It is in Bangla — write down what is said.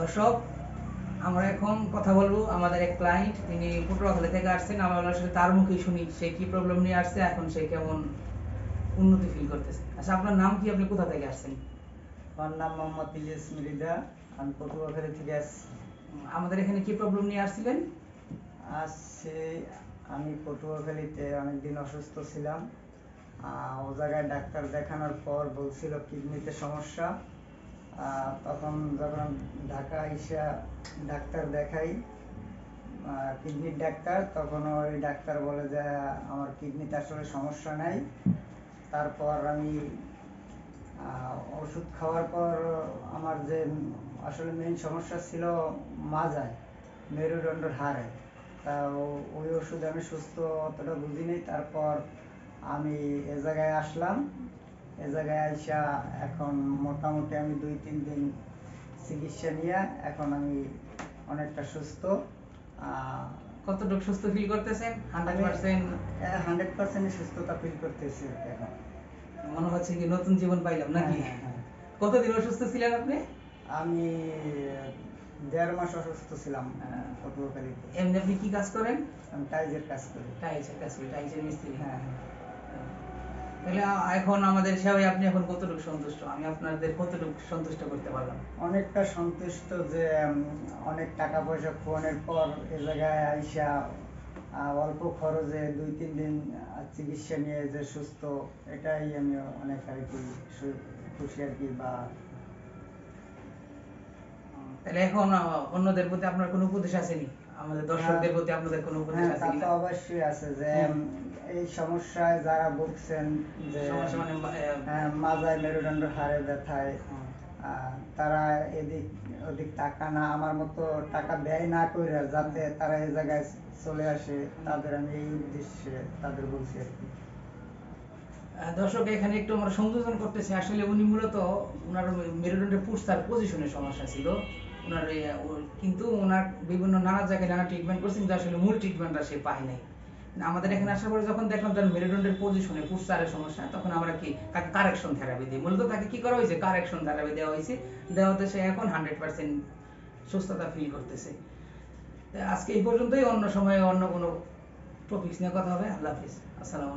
দর্শক আমরা এখন কথা বলব আমাদের এক ক্লায়েন্ট তিনি পটুয়াখালী থেকে আসছেন। আমরা আসলে তার মুখে শুনি সে কি প্রবলেম নিয়ে আসছে এখন সে কেমন উন্নতি ফিল করতেছে। আচ্ছা আপনার নাম কি? আপনি কোথা থেকে আসছেন? আমার নাম মোহাম্মদ ইলিয়াস মৃদা আমি পটুয়াখালী থেকে আসছি। আমাদের এখানে কি প্রবলেম নিয়ে আসছিলেন? আসছে আমি পটুয়াখালীতে অনেকদিন অসুস্থ ছিলাম। আহ, ও জায়গায় ডাক্তার দেখানোর পর বলছিল কিডনিতে সমস্যা। তখন যখন ঢাকা এসে ডাক্তার দেখাই কিডনির ডাক্তার, তখন ওই ডাক্তার বলে যে, আমার কিডনিতে আসলে সমস্যা নাই। তারপর আমি ওষুধ খাওয়ার পর আমার যে আসলে মেইন সমস্যা ছিল মাজায়, মেরুদণ্ডের হাড়ে। তা ওই ওষুধ আমি সুস্থ অতটা বুঝিনি। তারপর আমি এ জায়গায় আসলাম। এ জায়গায় আইসা এখন মোটামুটি আমি দুই তিন দিন চিকিৎসা নিয়ে এখন আমি অনেকটা সুস্থ। কতটুকু সুস্থ ফিল করতেছেন? Hundred percent? হান্ড্রেড পার্সেন্ট সুস্থতা ফিল করতেছি এখন। মনে হচ্ছে কি নতুন জীবন পাইলাম নাকি? হ্যাঁ, হ্যাঁ, হ্যাঁ। কতদিন অসুস্থ ছিলেন আপনি? আমি দেড় মাস অসুস্থ ছিলাম। পটুয়াখালীতে। এমনি আপনি কি কাজ করেন? আমি টাইজের কাজ করি। টাইলসের কাজ করি টাইজের মিস্ত্রি। হ্যাঁ হ্যাঁ। তাহলে এখন আমাদের সেবায় আপনি এখন কতটুকু সন্তুষ্ট? আমি আপনাদের কতটুকু সন্তুষ্ট করতে পারলাম? অনেকটা সন্তুষ্ট যে অনেক টাকা পয়সা ফোনের পর এ জায়গায় আইসা অল্প খরচে দুই তিন দিন চিকিৎসা নিয়ে যে সুস্থ এটাই আমি অনেক আর কি খুশি আর কি বা তাহলে এখন অন্যদের প্রতি আপনার কোনো উপদেশ আসেনি? আমাদের দর্শকদের প্রতি আপনাদের কোনো উপদেশ হ্যাঁ আছে কিনা? তো অবশ্যই আছে যে এই সমস্যায় যারা ভুগছেন যে সমস্যা মানে হ্যাঁ, মাজায় মেরুদণ্ড হাড়ে ব্যথায় তারা এদিক ওদিক টাকা না আমার মতো টাকা ব্যয় না করে যাতে তারা এই জায়গায় চলে আসে তাদের আমি এই উদ্দেশ্যে তাদের বলছি আর কি। দর্শক এখানে একটু আমরা সংযোজন করতেছি। আসলে উনি মূলত ওনার মেরুদণ্ডের পুস্তার পজিশনের সমস্যা ছিল। ওনার কিন্তু ওনার বিভিন্ন নানা জায়গায় নানা ট্রিটমেন্ট কিন্তু আসলে মূল ট্রিটমেন্টটা সে পায় নাই। আমাদের এখানে আসার পরে যখন দেখলাম তার মেরুদণ্ডের পজিশনে সমস্যা, তখন আমরা কি, তাকে কারেকশন থেরাপি দিই। মূলত তাকে কি করা হয়েছে? কারেকশন থেরাপি দেওয়া হয়েছে। দেওয়াতে সে এখন হান্ড্রেড পার্সেন্ট সুস্থতা ফিল করতেছে। আজকে এই পর্যন্তই, অন্য সময়ে অন্য কোনো টপিকস নিয়ে কথা হবে। আল্লাহ হাফিজ। আসসালামু